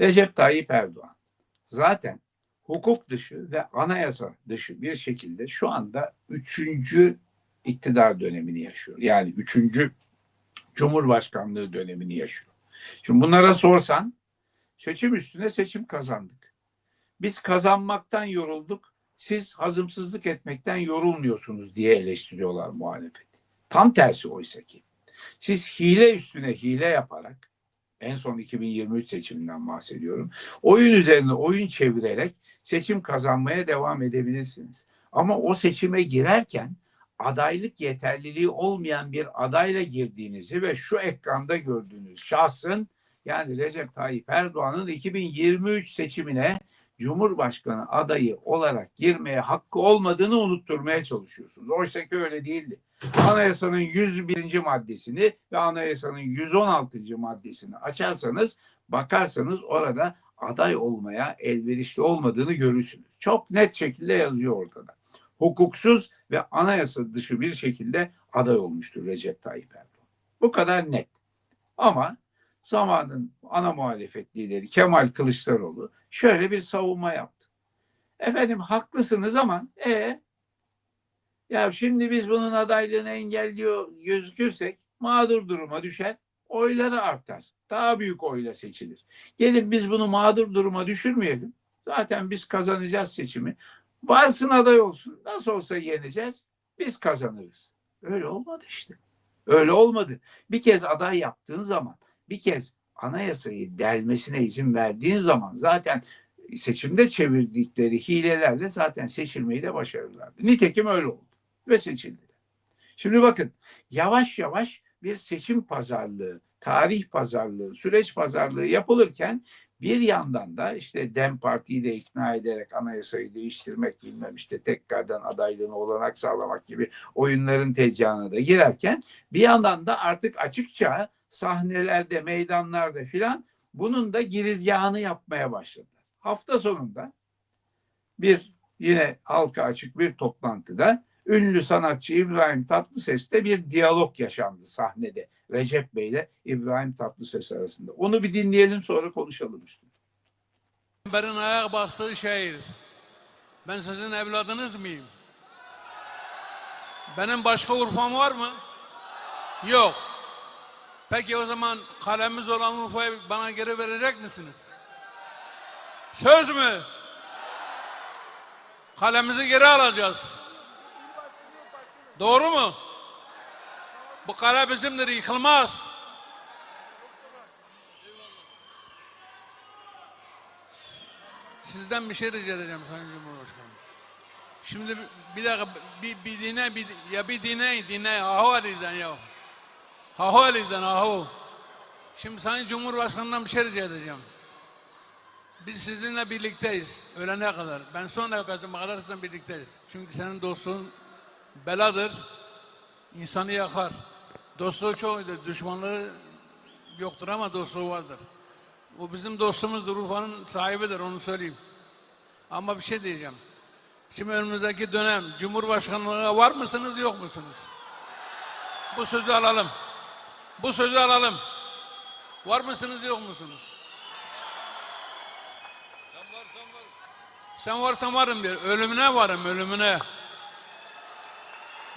Recep Tayyip Erdoğan zaten hukuk dışı ve anayasa dışı bir şekilde şu anda üçüncü iktidar dönemini yaşıyor. Yani üçüncü Cumhurbaşkanlığı dönemini yaşıyor. Şimdi bunlara sorsan seçim üstüne seçim kazandık. Biz kazanmaktan yorulduk. Siz hazımsızlık etmekten yorulmuyorsunuz diye eleştiriyorlar muhalefeti. Tam tersi oysa ki. Siz hile üstüne hile yaparak en son 2023 seçiminden bahsediyorum. Oyun üzerine oyun çevirerek seçim kazanmaya devam edebilirsiniz. Ama o seçime girerken adaylık yeterliliği olmayan bir adayla girdiğinizi ve şu ekranda gördüğünüz şahsın yani Recep Tayyip Erdoğan'ın 2023 seçimine Cumhurbaşkanı adayı olarak girmeye hakkı olmadığını unutturmaya çalışıyorsunuz. Oysa ki öyle değildi. Anayasanın 101. maddesini ve anayasanın 116. maddesini açarsanız bakarsanız orada aday olmaya elverişli olmadığını görürsünüz. Çok net şekilde yazıyor ortada. Hukuksuz ve anayasa dışı bir şekilde aday olmuştur Recep Tayyip Erdoğan. Bu kadar net. Ama zamanın ana muhalefet lideri Kemal Kılıçdaroğlu şöyle bir savunma yaptı. Efendim haklısınız ama e ya şimdi biz bunun adaylığını engelliyor gözükürsek mağdur duruma düşer, oyları artar. Daha büyük oyla seçilir. Gelin biz bunu mağdur duruma düşürmeyelim. Zaten biz kazanacağız seçimi. Varsın aday olsun. Nasıl olsa yeneceğiz. Biz kazanırız. Öyle olmadı işte. Öyle olmadı. Bir kez aday yaptığın zaman, bir kez anayasayı delmesine izin verdiğin zaman zaten seçimde çevirdikleri hilelerle zaten seçilmeyi de başarırlardı. Nitekim öyle oldu ve seçildi. Şimdi bakın yavaş yavaş bir seçim pazarlığı, tarih pazarlığı, süreç pazarlığı yapılırken bir yandan da işte Dem Parti'yi de ikna ederek anayasayı değiştirmek bilmem işte tekrardan adaylığına olanak sağlamak gibi oyunların tezgahına da girerken bir yandan da artık açıkça sahnelerde, meydanlarda filan bunun da girizgahını yapmaya başladılar. Hafta sonunda bir yine halka açık bir toplantıda ünlü sanatçı İbrahim Tatlıses'le bir diyalog yaşandı sahnede. Recep Bey ile İbrahim Tatlıses arasında. Onu bir dinleyelim sonra konuşalım üstüne. Peygamberin ayak bastığı şehir. Ben sizin evladınız mıyım? Benim başka Urfa'm var mı? Yok. Peki o zaman kalemiz olan Urfa'yı bana geri verecek misiniz? Söz mü? Kalemizi geri alacağız. Doğru mu? Bu kale bizimdir, yıkılmaz. Sizden bir şey rica edeceğim Sayın Cumhurbaşkanım. Şimdi bir dakika bir, bir dinle bir, ya bir dinle dinle ahu Ali'den ya. Ahu Ali'den ahu. Şimdi Sayın Cumhurbaşkanı'ndan bir şey rica edeceğim. Biz sizinle birlikteyiz ölene kadar. Ben son nefesime kadar sizinle birlikteyiz. Çünkü senin dostluğun beladır. insanı yakar. Dostluğu iyidir. Düşmanlığı yoktur ama dostluğu vardır. O bizim dostumuzdur. Urfa'nın sahibidir onu söyleyeyim. Ama bir şey diyeceğim. Şimdi önümüzdeki dönem Cumhurbaşkanlığına var mısınız yok musunuz? Bu sözü alalım. Bu sözü alalım. Var mısınız yok musunuz? Sen varsan varım diyor. Ölümüne varım ölümüne.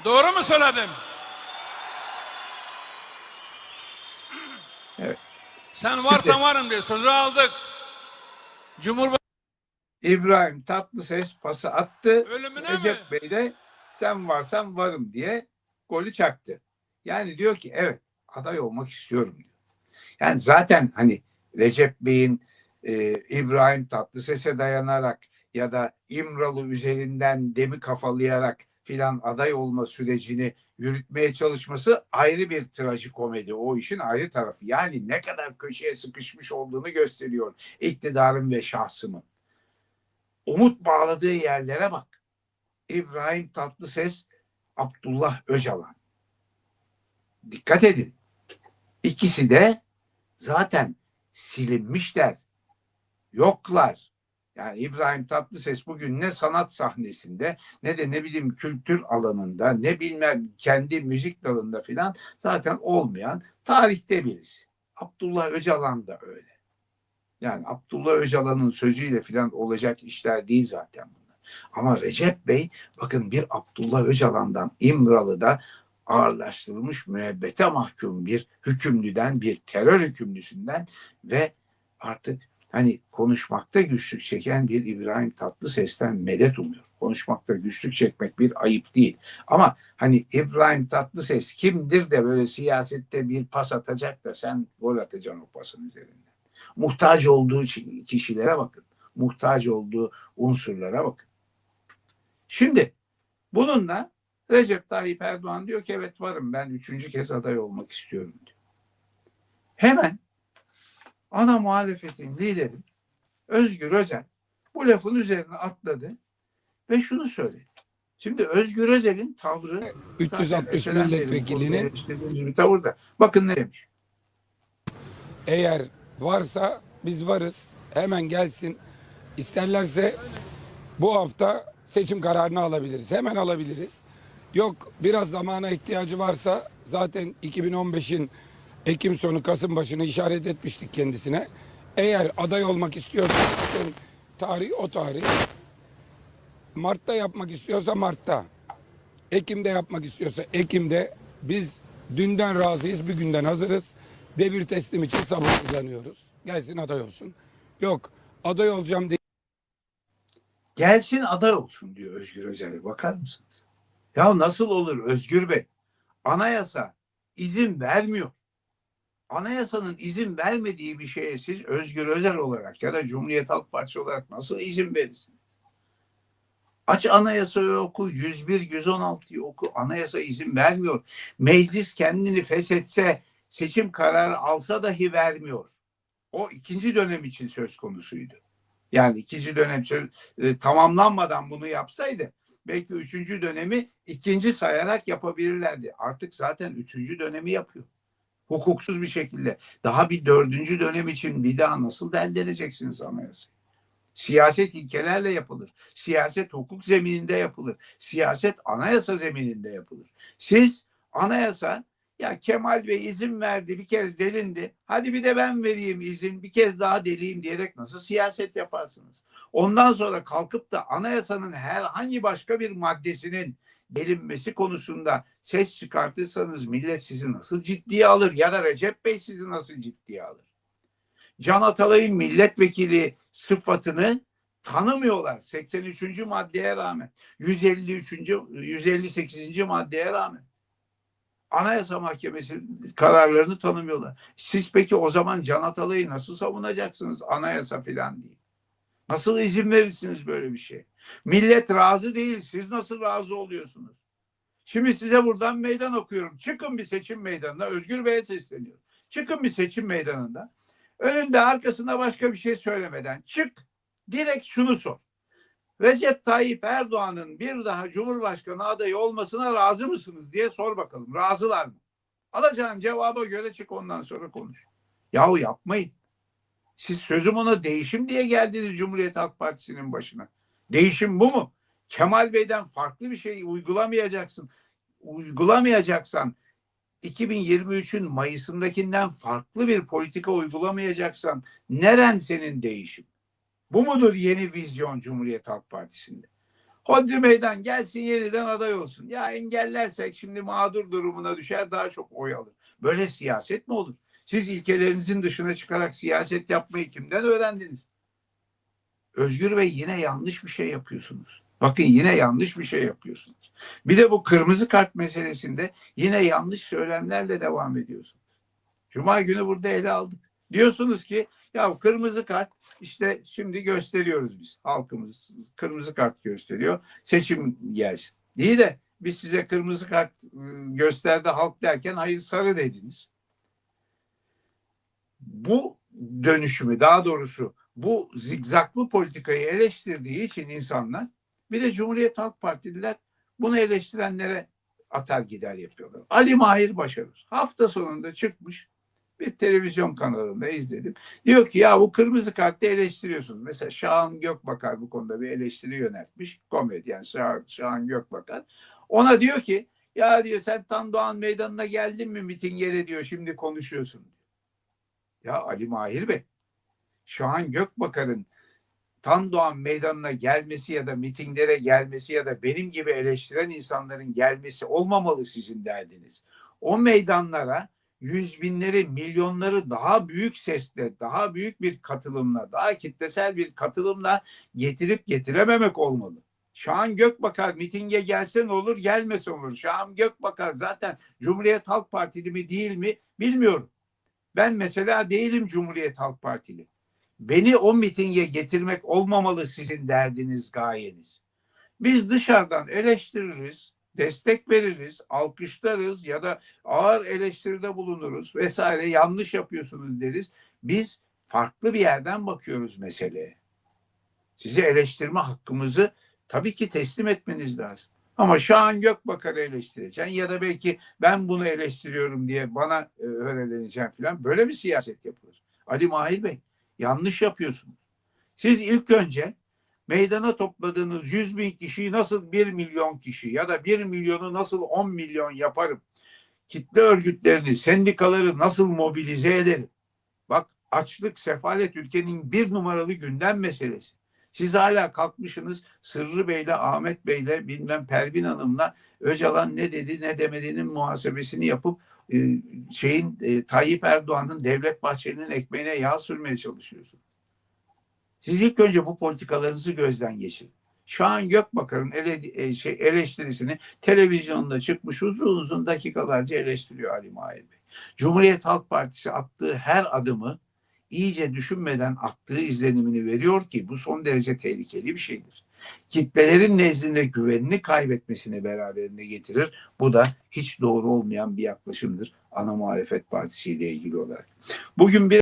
Doğru mu söyledim? Evet. Sen varsan varım diyor. Sözü aldık. Cumhurbaşkanı İbrahim Tatlıses pası attı. ölümüne Recep mi? Bey de sen varsan varım diye golü çaktı. Yani diyor ki evet aday olmak istiyorum diyor. Yani zaten hani Recep Bey'in e, İbrahim Tatlıses'e dayanarak ya da İmralı üzerinden demi kafalayarak filan aday olma sürecini yürütmeye çalışması ayrı bir trajikomedi. O işin ayrı tarafı. Yani ne kadar köşeye sıkışmış olduğunu gösteriyor iktidarın ve şahsımın. Umut bağladığı yerlere bak. İbrahim Tatlıses, Abdullah Öcalan. Dikkat edin. İkisi de zaten silinmişler. Yoklar. Yani İbrahim Tatlıses bugün ne sanat sahnesinde ne de ne bileyim kültür alanında ne bilmem kendi müzik dalında filan zaten olmayan tarihte birisi. Abdullah Öcalan da öyle. Yani Abdullah Öcalan'ın sözüyle falan olacak işler değil zaten bunlar. Ama Recep Bey bakın bir Abdullah Öcalan'dan İmralı'da ağırlaştırılmış müebbete mahkum bir hükümlüden, bir terör hükümlüsünden ve artık hani konuşmakta güçlük çeken bir İbrahim Tatlıses'ten medet umuyor. Konuşmakta güçlük çekmek bir ayıp değil. Ama hani İbrahim Tatlıses kimdir de böyle siyasette bir pas atacak da sen gol atacaksın o pasın üzerinden. Muhtaç olduğu kişilere bakın. Muhtaç olduğu unsurlara bakın. Şimdi bununla Recep Tayyip Erdoğan diyor ki evet varım ben üçüncü kez aday olmak istiyorum diyor. Hemen ana muhalefetin lideri Özgür Özel bu lafın üzerine atladı ve şunu söyledi. Şimdi Özgür Özel'in tavrı 360 zaten milletvekilinin bir tavır da. Bakın ne demiş. eğer varsa biz varız. Hemen gelsin. İsterlerse bu hafta seçim kararını alabiliriz. Hemen alabiliriz. Yok biraz zamana ihtiyacı varsa zaten 2015'in Ekim sonu Kasım başını işaret etmiştik kendisine. Eğer aday olmak istiyorsa tarih o tarih. Mart'ta yapmak istiyorsa Mart'ta. Ekim'de yapmak istiyorsa Ekim'de biz dünden razıyız, bir günden hazırız. Devir teslim için sabırsızlanıyoruz. Gelsin aday olsun. Yok aday olacağım diye Gelsin aday olsun diyor Özgür Özel'e. Bakar mısınız? Ya nasıl olur Özgür Bey? Anayasa izin vermiyor. Anayasanın izin vermediği bir şeye siz Özgür Özel olarak ya da Cumhuriyet Halk Partisi olarak nasıl izin verirsiniz? Aç anayasayı oku, 101, 116'yı oku. Anayasa izin vermiyor. Meclis kendini feshetse, seçim kararı alsa dahi vermiyor. O ikinci dönem için söz konusuydu. Yani ikinci dönem söz, e, tamamlanmadan bunu yapsaydı belki üçüncü dönemi ikinci sayarak yapabilirlerdi. Artık zaten üçüncü dönemi yapıyor. Hukuksuz bir şekilde. Daha bir dördüncü dönem için bir daha nasıl deldeleyeceksiniz anayasayı? Siyaset ilkelerle yapılır. Siyaset hukuk zemininde yapılır. Siyaset anayasa zemininde yapılır. Siz anayasa ya Kemal Bey izin verdi bir kez delindi. Hadi bir de ben vereyim izin bir kez daha deliyim diyerek nasıl siyaset yaparsınız? Ondan sonra kalkıp da anayasanın herhangi başka bir maddesinin delinmesi konusunda ses çıkartırsanız millet sizi nasıl ciddiye alır ya da Recep Bey sizi nasıl ciddiye alır? Can Atalay'ın milletvekili sıfatını tanımıyorlar 83. maddeye rağmen 153. 158. maddeye rağmen. Anayasa Mahkemesi kararlarını tanımıyorlar. Siz peki o zaman Can Atalay'ı nasıl savunacaksınız anayasa filan diye? Nasıl izin verirsiniz böyle bir şey? Millet razı değil. Siz nasıl razı oluyorsunuz? Şimdi size buradan meydan okuyorum. Çıkın bir seçim meydanına. Özgür Bey'e sesleniyorum. Çıkın bir seçim meydanında. Önünde arkasında başka bir şey söylemeden çık. Direkt şunu sor. Recep Tayyip Erdoğan'ın bir daha Cumhurbaşkanı adayı olmasına razı mısınız diye sor bakalım. Razılar mı? Alacağın cevaba göre çık ondan sonra konuş. Yahu yapmayın. Siz sözüm ona değişim diye geldiniz Cumhuriyet Halk Partisi'nin başına. Değişim bu mu? Kemal Bey'den farklı bir şey uygulamayacaksın. Uygulamayacaksan 2023'ün Mayıs'ındakinden farklı bir politika uygulamayacaksan neren senin değişim? Bu mudur yeni vizyon Cumhuriyet Halk Partisi'nde? Hodri meydan gelsin yeniden aday olsun. Ya engellersek şimdi mağdur durumuna düşer daha çok oy alır. Böyle siyaset mi olur? Siz ilkelerinizin dışına çıkarak siyaset yapmayı kimden öğrendiniz? Özgür Bey yine yanlış bir şey yapıyorsunuz. Bakın yine yanlış bir şey yapıyorsunuz. Bir de bu kırmızı kart meselesinde yine yanlış söylemlerle devam ediyorsunuz. Cuma günü burada ele aldık. Diyorsunuz ki ya kırmızı kart işte şimdi gösteriyoruz biz. Halkımız kırmızı kart gösteriyor. Seçim gelsin. İyi de biz size kırmızı kart ıı, gösterdi halk derken hayır sarı dediniz. Bu dönüşümü daha doğrusu bu zigzaklı politikayı eleştirdiği için insanlar bir de Cumhuriyet Halk Partililer bunu eleştirenlere atar gider yapıyorlar. Ali Mahir Başarır hafta sonunda çıkmış bir televizyon kanalında izledim. Diyor ki ya bu kırmızı kartı eleştiriyorsunuz. Mesela Şahan Gökbakar bu konuda bir eleştiri yöneltmiş. Komedyen Şahan, Şahan Gökbakar. Ona diyor ki ya diyor sen Tan Doğan Meydanı'na geldin mi mitingere diyor şimdi konuşuyorsun. Ya Ali Mahir Bey Şahan Gökbakar'ın Tandoğan meydanına gelmesi ya da mitinglere gelmesi ya da benim gibi eleştiren insanların gelmesi olmamalı sizin derdiniz. O meydanlara yüz binleri, milyonları daha büyük sesle, daha büyük bir katılımla, daha kitlesel bir katılımla getirip getirememek olmalı. Şahan Gökbakar mitinge gelse ne olur, gelmese olur. Şahan Gökbakar zaten Cumhuriyet Halk Partili mi değil mi bilmiyorum. Ben mesela değilim Cumhuriyet Halk Partili. Beni o mitinge getirmek olmamalı sizin derdiniz, gayeniz. Biz dışarıdan eleştiririz, destek veririz, alkışlarız ya da ağır eleştiride bulunuruz vesaire yanlış yapıyorsunuz deriz. Biz farklı bir yerden bakıyoruz meseleye. Sizi eleştirme hakkımızı tabii ki teslim etmeniz lazım. Ama Şahan Gökbakar'ı eleştireceksin ya da belki ben bunu eleştiriyorum diye bana e, öğreleneceğim falan. Böyle bir siyaset yapılır. Ali Mahir Bey yanlış yapıyorsunuz. Siz ilk önce meydana topladığınız 100 bin kişiyi nasıl 1 milyon kişi ya da 1 milyonu nasıl 10 milyon yaparım? Kitle örgütlerini, sendikaları nasıl mobilize ederim? Bak açlık, sefalet ülkenin bir numaralı gündem meselesi. Siz hala kalkmışsınız Sırrı Bey'le, Ahmet Bey'le, bilmem Pervin Hanım'la Öcalan ne dedi ne demediğinin muhasebesini yapıp e, şeyin e, Tayyip Erdoğan'ın Devlet Bahçeli'nin ekmeğine yağ sürmeye çalışıyorsun. Siz ilk önce bu politikalarınızı gözden geçirin. Şahan Gökbakar'ın ele, e, şey, eleştirisini televizyonda çıkmış uzun uzun dakikalarca eleştiriyor Ali Mahir Bey. Cumhuriyet Halk Partisi attığı her adımı iyice düşünmeden attığı izlenimini veriyor ki bu son derece tehlikeli bir şeydir. Kitlelerin nezdinde güvenini kaybetmesini beraberinde getirir. Bu da hiç doğru olmayan bir yaklaşımdır ana muhalefet partisi ile ilgili olarak. Bugün bir